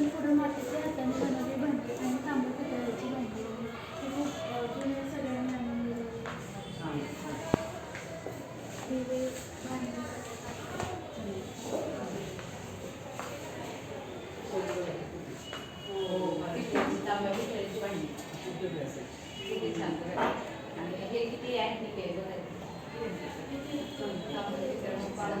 चुन पुढं मातीची हाताने बनवली भांडी आणि तांबूळ पितळाची भांडी हे खूप जुने सगळ्यांना आणून दिलेले दिवे भांडी तांबड्या पितळाची भांडी किती छान आणि हे किती आहे ठीक आहे बघा तांबड्या पितळ पालन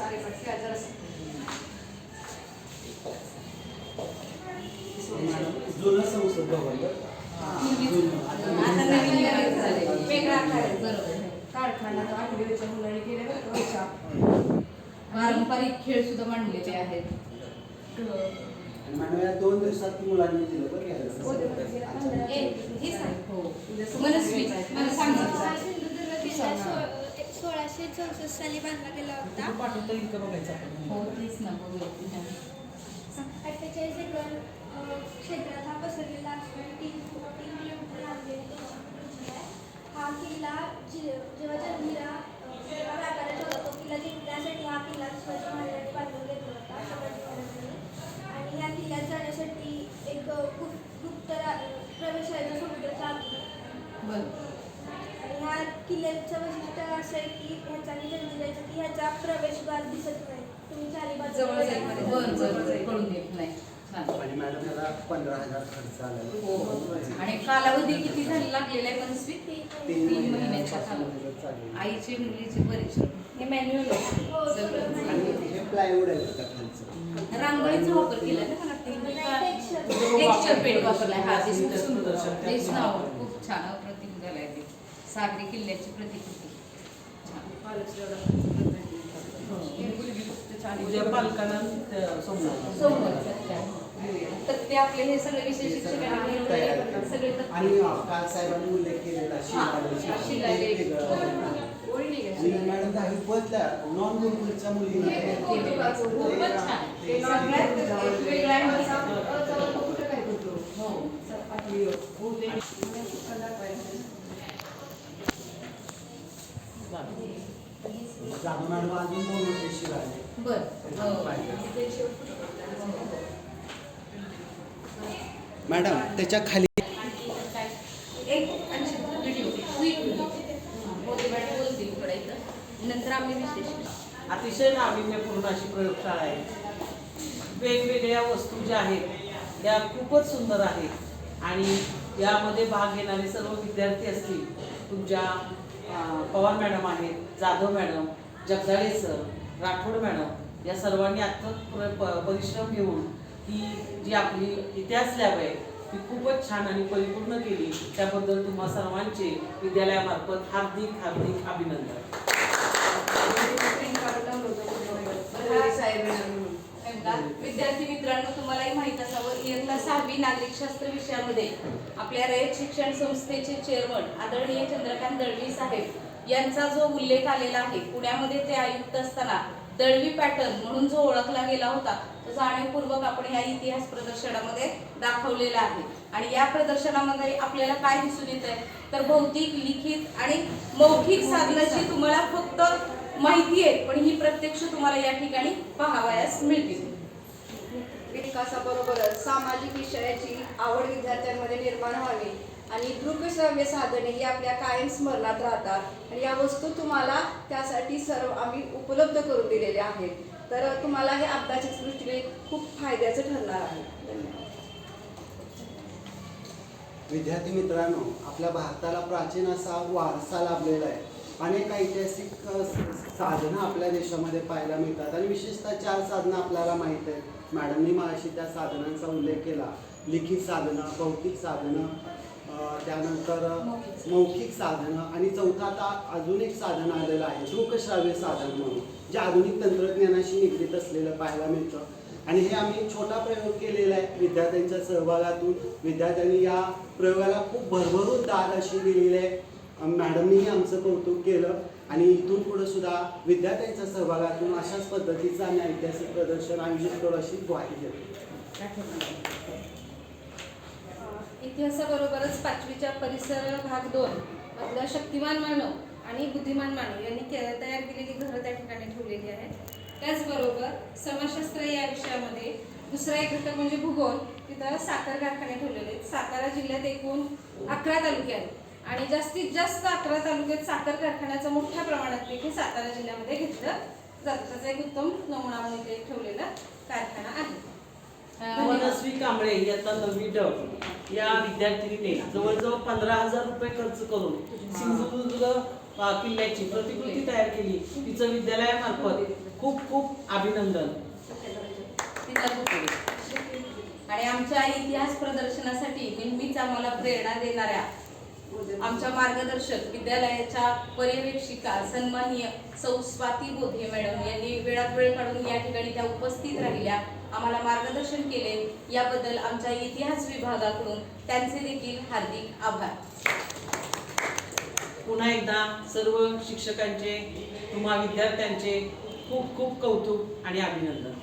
सारे आजार मॅडम, जुनं संसद वेगळा कारखाना मुलांनी केले बरं पारंपरिक खेळ सुद्धा मांडलेले आहेत. दोन दिवसात मुलांनी दिलं बरं हे. हो. मनस्वी. मला सांग. सिंधुदुर्ग किल्ला सोळाशे चौसष्ट साली बांधला गेला होता. पाठवता येईल का बघायचं आपण. हो तेच ना बघूया अठ्ठेचाळीस एकर क्षेत्रात हा पसरलेला असून तीन तीन किलोमीटर लांबी आणि दोनशे मीटर उंची आहे. हा किल्ला जे- जेव्हा अ, जेव्हा व्यापारात होता तो किल्ला जिंकण्यासाठी हा किल्ला शिवाजी महाराजांनी बांधून घेतला होता शिवाजी महाराजांनी आणि या किल्ल्यात जाण्यासाठी एक गुप्त प्रवेश आहे जो समुद्राच्या आतमध्ये. बरं. आणि ह्या किल्ल्याचं वैशिष्ट्य असं आहे की ह्याचा आणि की ह्याचा प्रवेशद्वार दिसत नाही. तुम्ही चारी मध्ये. कळून नाही. छान. आणि मॅडम याला पंधरा हजार खर्च आला. हो आणि कालावधी किती झाला लागलेला आहे मनस्वी तीन तीन महिन्यापासून महिन्याचा कालावधी. चालू आहे. आईचे मुलीचे परिश्रम हे मॅन्युअल आहे. हो, सगळं. आणि हे प्लायवूड आहे खालचं. रांगोळीचा वापर केला ना मला नाही, texture. टेक्स्चर पेंट वापरलाय. हा ते खूप सुंदर. प्रदर्शन तेच नाव. खूप छान अप्रतिम झालंय ते. सागरी किल्ल्याची प्रतिकृती. ही उद्या पालकांना. तर ते आपले हे सगळे विषय शिक्षकांनी. सगळे तर- आणि अं, काल साहेबांनी उल्लेख केलेला घ्यायची. मॅडम दहावी पतल्या नॉन गुरुकुलच्या मुलींना हे ते- खूपच छान. ते- ते सगळ्यात एक वेगळा आहे म्हणजे आपण ते- अजावर कुठं काय करतो. हो आठवी ओले कलर पाहिजे. मॅडम अजून दोन होते. बर हो. त्याच्याखाली एक आणखी video quick video Modi madam बोलतील थोडा इथं. नंतर आम्ही अतिशय नाविन्यपूर्ण अशी प्रयोगशाळा आहे. वेगवेगळ्या वस्तू ज्या आहेत त्या खूपच सुंदर आहेत. आणि यामध्ये भाग घेणारे सर्व विद्यार्थी असतील तुमच्या पवार मॅडम आहेत Jadhav madam Jagdale sir Rathod madam या सर्वांनी अत्यंत प- परिश्रम घेऊन ही जी आपली इतिहास लॅब आहे ती खूपच छान आणि परिपूर्ण केली. त्याबद्दल तुम्हा सर्वांचे विद्यालयामार्फत हार्दिक हार्दिक अभिनंदन प्रिंट काढून download करून बघायचं. घरी साहेब येणार म्हणून. विद्यार्थी मित्रांनो तुम्हालाही माहीत असावं इयत्ता सहावी नागरिकशास्त्र विषयामध्ये आपल्या रयत शिक्षण संस्थेचे चेअरमन आदरणीय चंद्रकांत दळवी साहेब यांचा जो उल्लेख आलेला आहे पुण्यामध्ये ते आयुक्त असताना दळवी पॅटर्न म्हणून जो ओळखला गेला होता तो जाणीवपूर्वक आपण या इतिहास प्रदर्शनामध्ये दाखवलेला आहे. आणि या प्रदर्शनामध्ये आपल्याला काय दिसून येत आहे तर भौतिक लिखित आणि मौखिक साधनाची तुम्हाला फक्त माहिती आहे पण ही प्रत्यक्ष तुम्हाला या ठिकाणी पाहावयास मिळतील. विकासाबरोबरच सामाजिक विषयाची आवड विद्यार्थ्यांमध्ये निर्माण व्हावी आणि दृकश्राव्य साधने ही आपल्या कायम स्मरणात राहतात. आणि या वस्तू तुम्हाला त्यासाठी सर्व आम्ही उपलब्ध करून दिलेल्या आहेत. तर तुम्हाला हे अभ्यासिक दृष्टीने खूप फायद्याचं ठरणार आहे. धन्यवाद. विद्यार्थी मित्रांनो आपल्या भारताला प्राचीन असा वारसा लाभलेला आहे. अनेक ऐतिहासिक साधनं आपल्या देशामध्ये पाहायला मिळतात. आणि विशेषतः चार साधनं आपल्याला माहीत आहेत. मॅडमनी माशी त्या साधनांचा उल्लेख केला. लिखित साधनं भौतिक साधनं त्यानंतर मौखिक साधनं आणि चौथा आता अजून एक साधन आलेलं आहे. दृकश्राव्य साधन म्हणून जे आधुनिक तंत्रज्ञानाशी निगडीत असलेलं पाहायला मिळतं. आणि हे आम्ही छोटा प्रयोग केलेला आहे. विद्यार्थ्यांच्या सहभागातून विद्यार्थ्यांनी या प्रयोगाला खूप भरभरून दाद अशी दिलेली आहे. मॅडमनीही आमचं कौतुक केलं आणि इथून पुढे सुद्धा विद्यार्थ्यांच्या सहभागातून अशाच पद्धतीचं आम्ही ऐतिहासिक प्रदर्शन आयोजित करू अशी ग्वाही देतो. इतिहासाबरोबरच पाचवीच्या परिसर भाग दोन मधलं शक्तिमान मानव आणि बुद्धिमान मानव यांनी तयार केलेली घरं त्या ठिकाणी ठेवलेली आहेत. त्याचबरोबर समाजशास्त्र या विषयामध्ये दुसरा एक घटक म्हणजे भूगोल तिथं साखर कारखाने ठेवलेले आहेत. सातारा जिल्ह्यात एकूण अकरा तालुके आहेत. आणि जास्तीत जास्त अकरा तालुक्यात साखर कारखान्याचा मोठ्या प्रमाणात देखील सातारा जिल्ह्यामध्ये घेतलं जातं. त्याचा एक उत्तम नमुना म्हणून इथे ठेवलेला कारखाना आहे. मनस्वी कांबळे ही आता नववी ड या विद्यार्थिनीने जवळजवळ पंधरा हजार रुपये खर्च करून सिंधुदुर्ग किल्ल्याची प्रतिकृती तयार केली. तिचं विद्यालयामार्फत खूप खूप अभिनंदन. आणि आमच्या इतिहास प्रदर्शनासाठी नेहमीच आम्हाला प्रेरणा देणाऱ्या आमच्या मार्गदर्शक विद्यालयाच्या पर्यवेक्षिका सन्माननीय सौ स्वाती बोधे मॅडम यांनी वेळात वेळ काढून या ठिकाणी त्या उपस्थित राहिल्या. आम्हाला मार्गदर्शन केले. याबद्दल आमच्या इतिहास विभागाकडून त्यांचे देखील हार्दिक आभार. पुन्हा एकदा सर्व शिक्षकांचे तुम्हा विद्यार्थ्यांचे खूप खूप कौतुक आणि अभिनंदन.